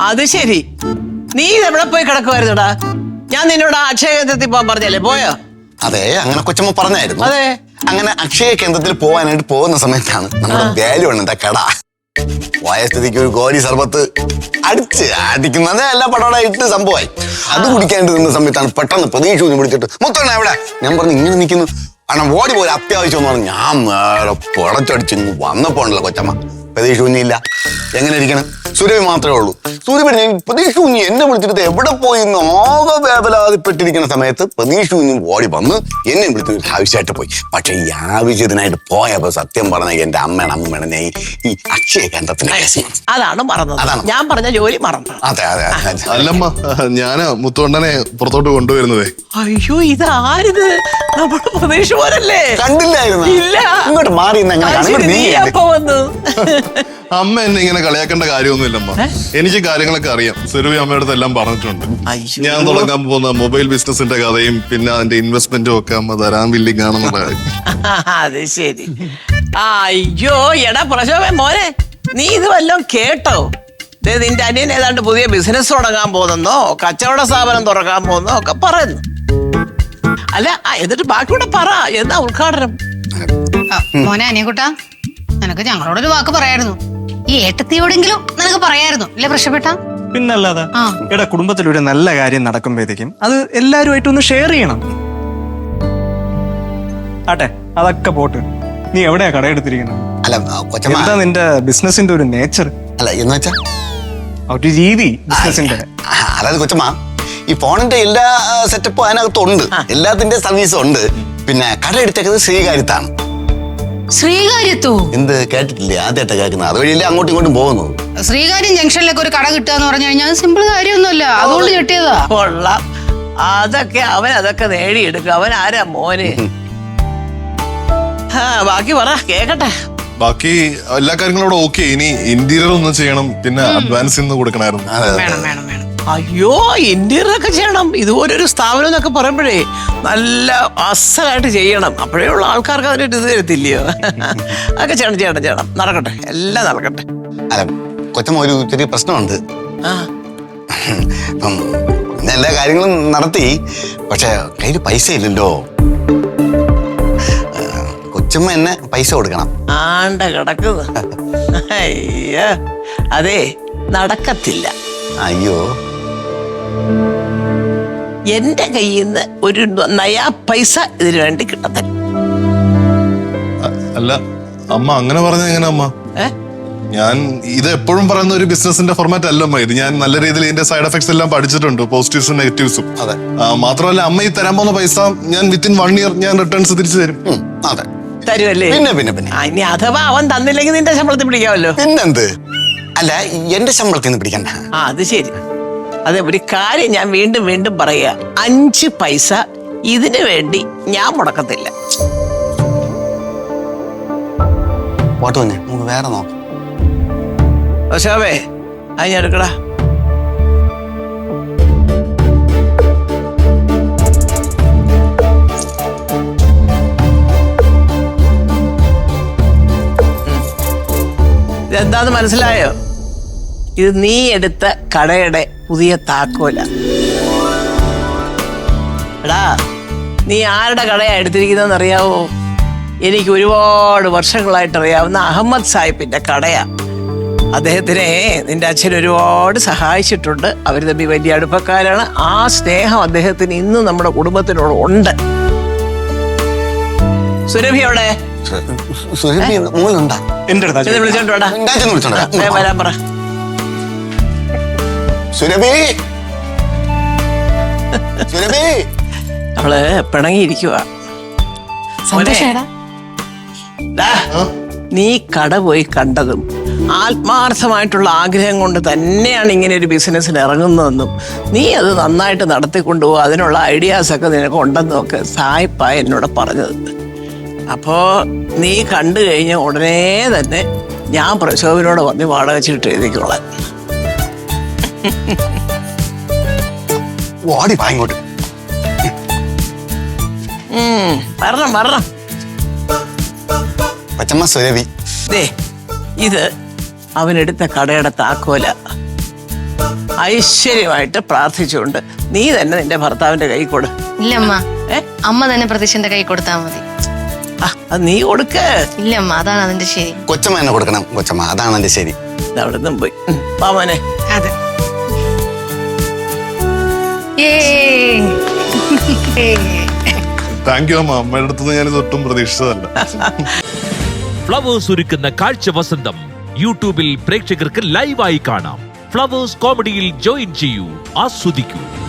അത് ശരി. നീ എവിടെ പോയി കിടക്കുമായിരുന്നടാ ഞാൻ നിന്നോട് അക്ഷയ കേന്ദ്രത്തിൽ പോകാൻ പറഞ്ഞല്ലേ പോയോ? അതെ അങ്ങനെ കൊച്ചമ്മ പറഞ്ഞായിരുന്നു. അതെ. അങ്ങനെ അക്ഷയ കേന്ദ്രത്തിൽ പോകാനായിട്ട് പോകുന്ന സമയത്താണ് നമ്മുടെ വാല്യൂ ഉണ്ട് കട? പോയ സ്ഥിതിക്ക് ഒരു ഗോരി സർബത്ത് അടിച്ച് അടിക്കുന്നത് എല്ലാ പടവടെ ഇട്ട് സംഭവമായി. അത് കുടിക്കാണ്ട് നിന്ന സമയത്താണ് പെട്ടെന്ന് പ്രതീക്ഷ ഒന്ന് പിടിച്ചിട്ട് മൊത്തം എവിടെ? ഞാൻ പറഞ്ഞു ഇങ്ങനെ നിൽക്കുന്നു. കാരണം ഓടി പോലെ അത്യാവശ്യം എന്ന് പറഞ്ഞു. ഞാൻ നേരെ പുടച്ചടിച്ച് ഇങ്ങ് വന്നപ്പോ കൊച്ചമ്മ. പ്രതീക്ഷ കുഞ്ഞില്ല എങ്ങനെ ഇരിക്കണം? സൂര്യവി മാത്രമേ ഉള്ളൂ. സൂര്യവി പ്രതീക്ഷ കുഞ്ഞി എന്നെ വിളിച്ചിട്ട് എവിടെ പോയി എന്ന് ആകെ വേവലാതിപ്പെട്ടിരിക്കുന്ന സമയത്ത് പ്രതീക്ഷ കുഞ്ഞും ഓടി വന്ന് എന്നെ വിളിച്ച് ആവശ്യമായിട്ട് പോയി. പക്ഷെ ഈ ആവശ്യത്തിനായിട്ട് പോയപ്പോ സത്യം പറഞ്ഞ എന്റെ അമ്മയാണ് അമ്മയാണ് ഞാൻ ഈ- അക്ഷയ കേന്ദ്രത്തിന്റെ അതാണ് മറന്നത്. അതാണ്. ഞാൻ പറഞ്ഞ ജോലി മറന്നു അതെ അതെ അല്ലമ്മ ഞാൻ മുത്തുകൊണ്ടനെ പുറത്തോട്ട് കൊണ്ടുവരുന്നത്. അയ്യോ ഇത് ആരിത് നമ്മുടെ പ്രദേശ് പോലല്ലേ? കണ്ടില്ലായിരുന്നു? ഇല്ല. ഇങ്ങോട്ട് മാറി വന്നു. അമ്മ എന്നെ ഇങ്ങനെ കളിയാക്കേണ്ട കാര്യമൊന്നുമില്ലമ്മ. എനിക്ക് കാര്യങ്ങളൊക്കെ അറിയാം. സെരുവി അമ്മയുടെ എല്ലാം പറഞ്ഞിട്ടുണ്ട്. ഞാൻ തുടങ്ങാൻ പോകുന്ന മൊബൈൽ ബിസിനസിന്റെ കഥയും പിന്നെ അതിന്റെ ഇൻവെസ്റ്റ്മെന്റും ഒക്കെ അമ്മ തരാൻ വില്ലിങ് ആണെന്നുള്ള അത് ശരി. അയ്യോ എടാ പ്രശോഭ മോനെ നീ ഇത് വല്ലതും കേട്ടോ? ദേ നിന്റെ അനിയൻ ഏതാണ്ട് പുതിയ ബിസിനസ് തുടങ്ങാൻ പോകുന്നോ? കച്ചവട സ്ഥാപനം തുറക്കാൻ പോകുന്നോ? ഒക്കെ പറയുന്നു. അല്ല എന്നിട്ട് ബാക്കിയൂടെ പറ. എന്താ ഉദ്ഘാടനം? മോനെ അനിയക്കുട്ട നിനക്ക് ഞങ്ങളോടൊരു വാക്ക് പറയായിരുന്നു. ഈ ഏട്ടത്തിയോടെങ്കിലും നിനക്ക് പറയായിരുന്നു. അല്ലേ പ്രശ്നപ്പെട്ട? പിന്നല്ലാതെ. എടാ കുടുംബത്തിൽ ഒരു നല്ല കാര്യം നടക്കുമ്പോഴത്തേക്കും അത് എല്ലാവരുമായിട്ട് ഒന്ന് ഷെയർ ചെയ്യണം. ആട്ടെ അതൊക്കെ പോട്ട്. നീ എവിടെയാ കടയെടുത്തിരിക്കുന്നത് അല്ല കൊച്ചമ്മ. എന്താ നിന്റെ ബിസിനസിന്റെ ഒരു നേച്ചർ അല്ല എന്ന് വെച്ചാ? ഒരു രീതി ബിസിനസിന്റെ അതായത് കൊച്ചമ്മ ഈ ഫോണിന്റെ എല്ലാ സെറ്റപ്പും അതിനകത്തുണ്ട്. എല്ലാത്തിന്റെ സർവീസും ഉണ്ട്. പിന്നെ കട എടുത്തേക്കുന്നത് ശ്രീകാര്യത്താണ്. ശ്രീകാര്യത്തോ? എന്ത് കേട്ടിട്ടില്ലേ? ആദ്യമായിട്ട് കേൾക്കുന്നത്. അതുവഴിയല്ലേ അങ്ങോട്ടും ഇങ്ങോട്ടും പോകുന്നു ശ്രീകാര്യം ജംഗ്ഷനിലൊക്കെ ഒരു കട കിട്ടുക എന്ന് പറഞ്ഞു കഴിഞ്ഞാൽ സിമ്പിൾ കാര്യമൊന്നുമല്ല. അതുകൊണ്ട് കിട്ടിയതാ. കൊള്ളാം. അതൊക്കെ അവൻ അതൊക്കെ നേടിയെടുക്കും. അവൻ ആരാ മോന്? ആ ബാക്കി പറ കേക്കട്ടെ. ബാക്കി എല്ലാ കാര്യങ്ങളും ഇവിടെ ഓക്കെ ഇനി ഇന്റീരിയർ ഒന്ന് ചെയ്യണം. പിന്നെ അഡ്വാൻസ് ഇന്ന് കൊടുക്കണായിരുന്നു അതെ അതെ. വേണം വേണം വേണം. അയ്യോ ഇന്റീരിയർ ഒക്കെ ചെയ്യണം. ഇതുപോലൊരു സ്ഥാപനം എന്നൊക്കെ പറയുമ്പോഴേ നല്ല അസലായിട്ട് ചെയ്യണം. അപ്പോഴേ ഉള്ള ആൾക്കാർക്ക് അതിനൊരു ഇത് തരത്തില്ലയോ? അതൊക്കെ ചെയ്യണം ചെയ്യണം ചെയ്യണം. നടക്കട്ടെ. എല്ലാം നടക്കട്ടെ. അല്ല കൊച്ചമ്മ ഒരു ചെറിയ പ്രശ്നമുണ്ട്. എല്ലാ കാര്യങ്ങളും നടത്തി. പക്ഷെ കയ്യിൽ പൈസ ഇല്ലല്ലോ കൊച്ചമ്മ എന്നെ പൈസ കൊടുക്കണം. ആണ്ട കിടക്കുന്നു. അയ്യോ അതെ നടക്കത്തില്ല. അയ്യോ. എന്റെ കയ്യിൽ നിന്ന് ഒരു നയാ പൈസ ഇതിന് വേണ്ടി കിട്ടത്തില്ല. അല്ല അമ്മ അങ്ങനെ പറഞ്ഞ എങ്ങനെ അമ്മ? ഞാൻ ഇത് എപ്പോഴും പറയുന്ന ഒരു ബിസിനസിന്റെ ഫോർമാറ്റ് അല്ല അമ്മ. ഇത് ഞാൻ നല്ല രീതിയിൽ ഇതിന്റെ സൈഡ് എഫക്ട്സ് എല്ലാം പഠിച്ചിട്ടുണ്ട് പോസിറ്റീവ്സും നെഗറ്റീവ്സും അതെ. മാത്രമല്ല അമ്മ ഈ തരാൻ പോകുന്ന പൈസ ഞാൻ വിത്തിൻ വൺ ഇയർ ഞാൻ റിട്ടേൺസ് തിരിച്ചു തരും. അതെ. തരുമല്ലേ പിന്നെ പിന്നെ പിന്നെ. ഇനി അഥവാ അവൻ തന്നില്ലെങ്കിൽ നിന്റെ ശമ്പളത്തിൽ പിടിക്കാമല്ലോ. പിന്നെന്ത്? അല്ല എന്റെ ശമ്പളത്തിൽ നിന്ന് പിടിക്കണ്ട. ആ അത് ശരി. അതെ ഒരു കാര്യം ഞാൻ വീണ്ടും വീണ്ടും പറയുക. അഞ്ച് പൈസ ഇതിനു വേണ്ടി ഞാൻ മുടക്കത്തില്ല. പോട്ട് നമുക്ക് വേറെ നോക്കാം. അത് ഞാൻ എടുക്കടാ. ഇതെന്താന്ന് മനസ്സിലായോ? ഇത് നീ എടുത്ത കടയുടെ പുതിയ താക്കോല. എടാ നീ ആരുടെ കടയാ എടുത്തിരിക്കുന്നതെന്ന് അറിയാവോ എനിക്ക് ഒരുപാട് വർഷങ്ങളായിട്ട് അറിയാവുന്ന അഹമ്മദ് സാഹിബിന്റെ കടയാ. അദ്ദേഹത്തിനെ നിന്റെ അച്ഛൻ ഒരുപാട് സഹായിച്ചിട്ടുണ്ട്. അവർ തമ്മിൽ വലിയ അടുപ്പക്കാരാണ്. ആ സ്നേഹം അദ്ദേഹത്തിന് ഇന്നും നമ്മുടെ കുടുംബത്തിനോട് ഉണ്ട്. സുരഭി അവിടെ സുരഭി മുകളിലുണ്ടാ എന്റെ സുരഭി. സുരഭി. അവൾ പിണങ്ങിയിരിക്കുക സന്തോഷേടാ നീ കട പോയി കണ്ടതും ആത്മാർത്ഥമായിട്ടുള്ള ആഗ്രഹം കൊണ്ട് തന്നെയാണ് ഇങ്ങനെ ഒരു ബിസിനസ്സിന് ഇറങ്ങുന്നതെന്നും നീ അത് നന്നായിട്ട് നടത്തിക്കൊണ്ടുപോകും അതിനുള്ള ഐഡിയാസൊക്കെ നിനക്ക് ഉണ്ടെന്നും ഒക്കെ സായിപ്പ എന്നോട് പറഞ്ഞത്. അപ്പോൾ നീ കണ്ടു കഴിഞ്ഞ ഉടനെ തന്നെ ഞാൻ പ്രശോഭനോട് വന്ന് വാടക ചീട്ട് എഴുതിക്കോളാൻ ഓടി വാ ഇങ്ങോട്ട്. വരണം വരണം. പച്ചമ്മ സുരഭി ദേ ഇത് അവനെടുത്ത കടയുടെ താക്കോല. ഐശ്വര്യമായിട്ട് പ്രാർത്ഥിച്ചുകൊണ്ട് നീ തന്നെ നിന്റെ ഭർത്താവിന്റെ കൈ കൊടു. ഇല്ലമ്മ. അമ്മ തന്നെ പ്രതീക്ഷന്റെ കൈ കൊടുത്താൽ മതി. ആ നീ കൊടുക്ക. ഇല്ലമ്മ അതാണ് അതിന്റെ ശരി. കൊച്ചമ്മ എന്നെ കൊടുക്കണം കൊച്ചമ്മ. അതാണ് അതിന്റെ ശരി. ഇത് അവിടെ നിന്നും പോയി. അതെ. താങ്ക് യു അമ്മ അമ്മയുടെ അടുത്ത് ഞാൻ ഒട്ടും പ്രതീക്ഷിച്ചതല്ല. ഫ്ലവേഴ്സ് ഒരുക്കുന്ന കാഴ്ച വസന്തം യൂട്യൂബിൽ പ്രേക്ഷകർക്ക് ലൈവായി കാണാം. ഫ്ലവേഴ്സ് കോമഡിയിൽ ജോയിൻ ചെയ്യൂ ആസ്വദിക്കൂ.